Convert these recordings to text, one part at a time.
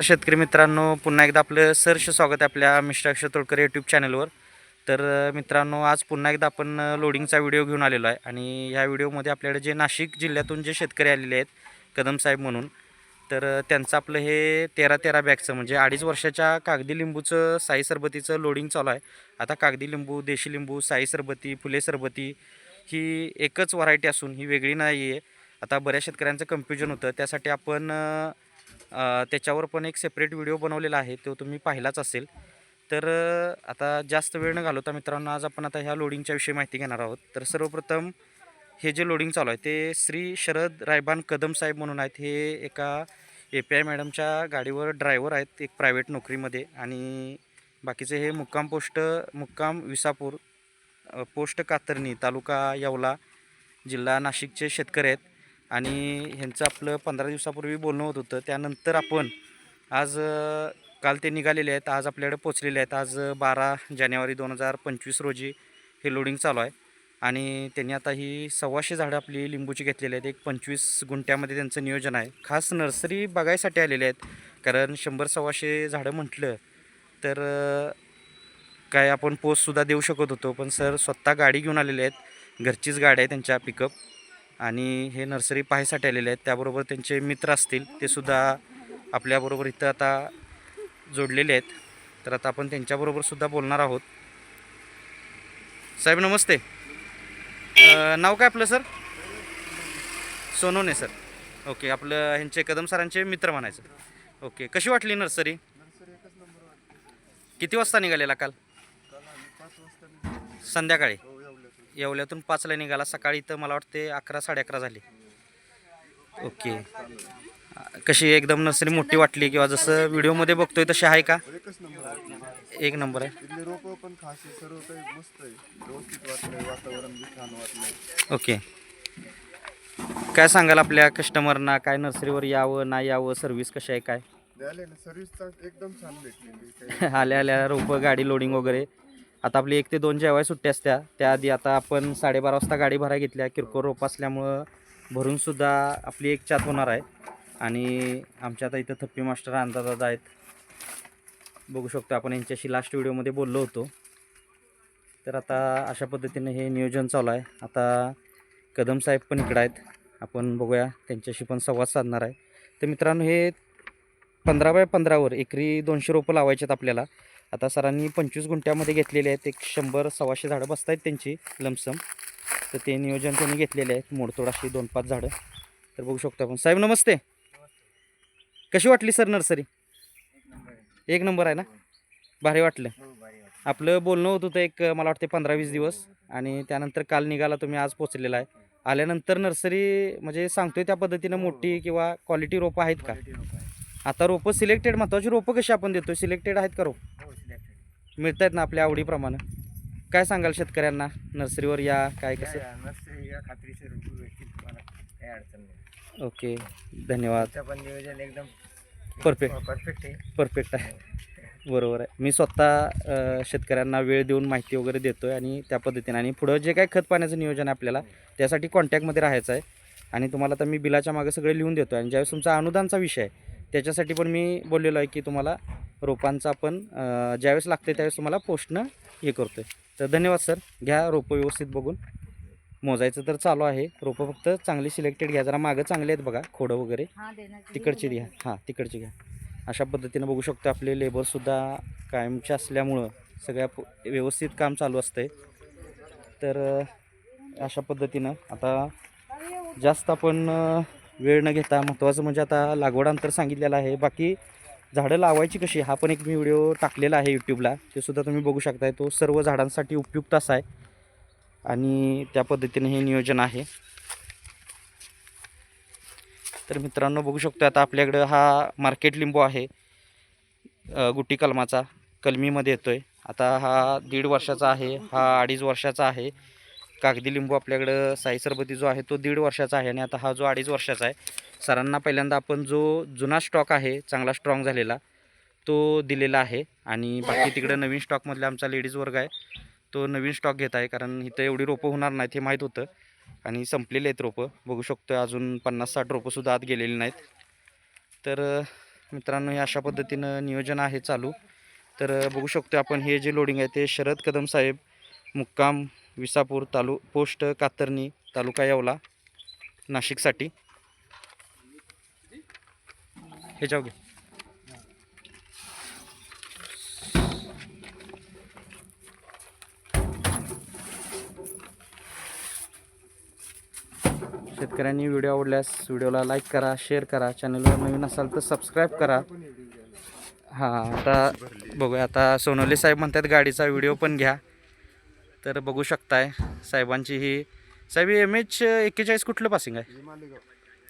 शेतकरी मित्रांनो पुन्हा एकदा आपलं सहर्ष स्वागत आहे आपल्या मिस्टर तोडकर यूट्यूब चॅनलवर तर मित्रांनो आज पुन्हा एकदा आपण लोडिंगचा व्हिडिओ घेऊन आलेलो आहे. आणि ह्या व्हिडिओमध्ये आपल्याकडे जे नाशिक जिल्ह्यातून जे शेतकरी आलेले आहेत कदम साहेब म्हणून तर त्यांचं आपलं हे तेरा तेरा बॅगचं म्हणजे अडीच वर्षाच्या कागदी लिंबूचं साई सरबतीचं लोडिंग चालू आहे. आता कागदी लिंबू देशी लिंबू साई सरबती फुले सरबती ही एकच व्हरायटी असून ही वेगळी नाही आहे आता बऱ्याच शेतकऱ्यांचं कन्फ्युजन होतं. त्यासाठी आपण त्याच्यावर पण एक सेपरेट व्हिडिओ बनवलेला आहे. तो तुम्ही पाहिलाच असेल. तर आता जास्त वेळ न घालवता मित्रांनो आज आपण आता ह्या लोडिंगच्या विषयी माहिती घेणार आहोत. तर सर्वप्रथम हे जे लोडिंग चालू आहे ते श्री शरद रायबान कदम साहेब म्हणून आहेत. हे एका ए पी आय मॅडमच्या गाडीवर ड्रायव्हर आहेत एक प्रायव्हेट नोकरीमध्ये. आणि बाकीचे हे मुक्काम पोस्ट मुक्काम विसापूर पोस्ट कातरणी तालुका येवला जिल्हा नाशिकचे शेतकरी आहेत. आणि ह्यांचं आपलं पंधरा दिवसापूर्वी बोलणं होत होतं. त्यानंतर आपण आज काल ते निघालेले आहेत. आज आपल्याकडे पोचलेले आहेत. आज बारा जानेवारी दोन हजार पंचवीस रोजी हे लोडिंग चालू आहे. आणि त्यांनी आता ही सव्वाशे झाडं आपली लिंबूची घेतलेली आहेत. एक पंचवीस गुंठ्यामध्ये त्यांचं नियोजन आहे. खास नर्सरी बघायसाठी आलेले आहेत. कारण शंभर सव्वाशे झाडं म्हटलं तर काय आपण पोस्टसुद्धा देऊ शकत होतो. पण सर स्वतः गाडी घेऊन आलेले आहेत. घरचीच गाडी आहे त्यांच्या पिकअप आणि हे नर्सरी पाहायसाठी आलेले आहेत. त्याबरोबर त्यांचे मित्र असतील ते सुद्धा आपल्याबरोबर इथं आता जोडलेले आहेत. तर आता आपण त्यांच्याबरोबर सुद्धा बोलणार आहोत. साहेब नमस्ते. नाव काय आपलं सर? सोनोने सर. ओके आपलं ह्यांचे कदम सरांचे मित्र म्हणायचं. ओके कशी वाटली नर्सरी? किती वाजता निघालेला काल? संध्याकाळी. येवल्यातून पाचला निघाला. सकाळी तर मला वाटते अकरा साडे अकरा झाली. ओके. कशी एकदम नर्सरी मोठी वाटली किंवा जसं व्हिडिओमध्ये बघतोय तशी आहे का? एक नंबर आहे. इथले रोप पण खास आहे सर्व काही मस्त आहे. वातावरण छान ओके. काय सांगाल आपल्या कस्टमरना काय नर्सरीवर यावं नाही यावं? सर्व्हिस कशी आहे काय? ना आल्या आल्या रोपं गाडी लोडिंग वगैरे. आता आपली एक ते दोन जेव्हा सुट्ट्या असत्या. त्याआधी आता आपण साडेबारा वाजता गाडी भरा घेतल्या. किरकोळ रोप असल्यामुळं भरूनसुद्धा आपली एक चात होणार आहे. आणि आमच्या आता इथं थप्पी मास्टर अंदाजात आहेत. बघू शकतो आपण यांच्याशी लास्ट व्हिडिओमध्ये बोललो होतो. तर आता अशा पद्धतीने हे नियोजन चालू आहे. आता कदम साहेब पण इकडं आहेत. आपण बघूया त्यांच्याशी पण संवाद साधणार आहे. तर मित्रांनो हे पंधरा बाय पंधरावर एकरी दोनशे रोपं लावायचे आहेत आपल्याला. आता सरांनी पंचवीस गुंठ्यामध्ये घेतलेले आहेत. एक शंभर सव्वाशे झाडं बसत आहेत त्यांची लमसम. तर ते नियोजन त्यांनी घेतलेले आहेत. मोडतोड अशी दोन पाच झाडं. तर बघू शकतो आपण. साहेब नमस्ते. कशी वाटली सर नर्सरी? एक नंबर आहे ना? भारी वाटलं. आपलं बोलणं होत होतं एक मला वाटते पंधरा वीस दिवस. आणि त्यानंतर काल निघाला तुम्ही आज पोचलेला आहे. आल्यानंतर नर्सरी म्हणजे सांगतोय त्या पद्धतीनं मोठी किंवा क्वालिटी रोपं आहेत का? आता रोपं सिलेक्टेड महत्त्वाची रोपं कशी आपण देतो सिलेक्टेड आहेत का रोप? मिळत आहेत ना आपल्या आवडीप्रमाणे. काय सांगाल शेतकऱ्यांना? नर्सरीवर या काय कसं? खात्रीशीर भेटतील तुम्हाला काही अडचण नाही. ओके धन्यवाद. पण नियोजन एकदम Perfect. परफेक्ट आहे. परफेक्ट आहे. बरोबर आहे. मी स्वतः अ, शेतकऱ्यांना वेळ देऊन माहिती वगैरे देतो आहे आणि त्या पद्धतीने. आणि पुढं जे काही खत पाण्याचं नियोजन आहे आपल्याला त्यासाठी कॉन्टॅक्टमध्ये राहायचं आहे. आणि तुम्हाला तर मी बिलाच्या मागे सगळे लिहून देतो आहे आणि ज्यावेळेस तुमचा अनुदानचा विषय आहे त्याच्यासाठी पण मी बोललेलो आहे की तुम्हाला रोपांचा आपण ज्यावेळेस लागते त्यावेळेस तुम्हाला पोस्टनं हे करतो आहे तर धन्यवाद सर. घ्या रोपं व्यवस्थित बघून. मोजायचं तर चालू आहे. रोपं फक्त चांगली सिलेक्टेड घ्या. जरा मागं चांगले आहेत बघा खोडं वगैरे. तिकडची घ्या. हां तिकडची घ्या. अशा पद्धतीनं बघू शकतो आपले लेबरसुद्धा कायमचे असल्यामुळं सगळ्या व्यवस्थित काम चालू असतंय. तर अशा पद्धतीनं आता जास्त आपण वेळ न घेता महत्त्वाचं म्हणजे आता लागवड अंतर सांगितलेलं आहे. बाकी झाडं लावायची कशी? हा पण एक मी व्हिडिओ टाकलेला आहे यूट्यूबला ते सुद्धा तुम्ही बघू शकताय. तो सर्व झाडांसाठी उपयुक्त असा आहे. आणि त्या पद्धतीने हे नियोजन आहे. तर मित्रांनो बघू शकतो आता आपल्याकडं हा मार्केट लिंबू आहे. गुट्टी गुटी कलमाचा. कलमीमध्ये येतो आहे आता हा दीड वर्षाचा आहे. हा अडीच वर्षाचा आहे. कागदी लिंबू आपल्याकडं साई सरबती जो आहे तो दीड वर्षाचा आहे आणि आता हा जो अडीच वर्षाचा आहे. सरांना पहिल्यांदा आपण जो जुना स्टॉक आहे चांगला स्ट्रॉंग झालेला तो दिलेला आहे. आणि बाकी तिकडं नवीन स्टॉकमधला आमचा लेडीज वर्ग आहे तो नवीन स्टॉक घेत आहे. कारण इथं एवढी रोपं होणार नाहीत हे माहीत होतं. आणि संपलेले आहेत रोपं. बघू शकतो अजून पन्नास साठ रोपंसुद्धा आत गेलेली नाहीत. तर मित्रांनो हे अशा पद्धतीनं नियोजन आहे चालू. तर बघू शकतो आपण हे जे लोडिंग आहे ते शरद कदम साहेब मुक्काम विसापूर तालु पोस्ट कातरणी तालुका यावला नाशिकसाठी. हे जाऊ घे शेतकऱ्यांनी व्हिडिओ आवडल्यास व्हिडिओला लाईक करा शेअर करा. चॅनलवर नवीन असाल तर सबस्क्राईब करा. हां आता बघूया. आता सोनोली साहेब म्हणतात गाडीचा व्हिडिओ पण घ्या. तर बघू शकताय साहेबांची ही साहेब एम एच एक्केचाळीस कुठलं पासिंग आहे? हे मालेगाव.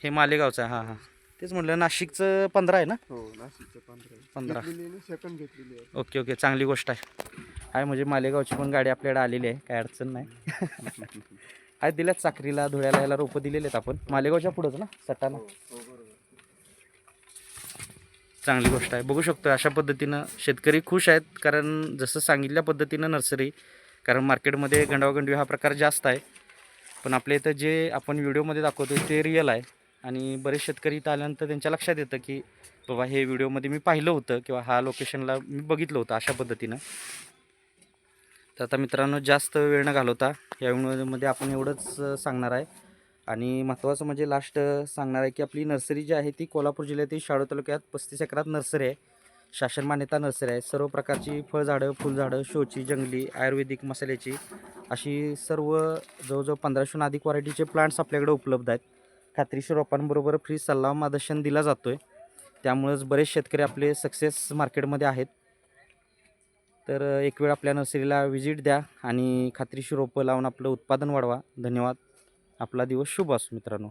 हे मालेगावचं आहे हां हां. तेच म्हटलं नाशिकचं पंधरा आहे ना? हो नाशिकचं पंधरा पंधरा. घेतलेली सेकंड घेतलेली आहे. ओके ओके चांगली गोष्ट आहे. आहे म्हणजे मालेगावची पण गाडी आपल्याकडे आलेली आहे काय अडचण नाही. आहे दिल्यात साखरीला धुळ्याला याला रोपं दिलेले आहेत आपण. मालेगावच्या पुढंच ना सटाणा? हो बरोबर. चांगली गोष्ट आहे. बघू शकतो अशा पद्धतीनं शेतकरी खुश आहेत कारण जसं सांगितल्या पद्धतीनं नर्सरी कारण मार्केटमध्ये गंडावगंडी हा प्रकार जास्त आहे. पण आपल्या इथं जे आपण व्हिडिओमध्ये दाखवतो ते रिअल आहे. आणि बरेच शेतकरी इथं आल्यानंतर त्यांच्या लक्षात येतं की बाबा हे व्हिडिओमध्ये मी पाहिलं होतं किंवा हा लोकेशनला मी बघितलं होतं अशा पद्धतीनं. तर आता मित्रांनो जास्त वेळ न घालवता या व्हिडिओमध्ये आपण एवढंच सांगणार आहे. आणि महत्त्वाचं म्हणजे लास्ट सांगणार आहे की आपली नर्सरी जी आहे ती कोल्हापूर जिल्ह्यातील शाळू तालुक्यात पस्तीस एकरात नर्सरी आहे. शासन मान्यता नर्सरी आहे. सर्व प्रकारची फळझाडं फुलझाडं शोची जंगली आयुर्वेदिक मसाल्याची अशी सर्व जवळजवळ पंधराशेहून अधिक व्हरायटीचे प्लांट्स आपल्याकडे उपलब्ध आहेत. खात्रीशीर रोपांबरोबर फ्री सल्ला मार्गदर्शन दिला जातो आहे त्यामुळंच बरेच शेतकरी आपले सक्सेस मार्केटमध्ये आहेत. तर एक वेळ आपल्या नर्सरीला व्हिजिट द्या आणि खात्रीशीर रोपं लावून आपलं उत्पादन वाढवा. धन्यवाद. आपला दिवस शुभ असो मित्रांनो.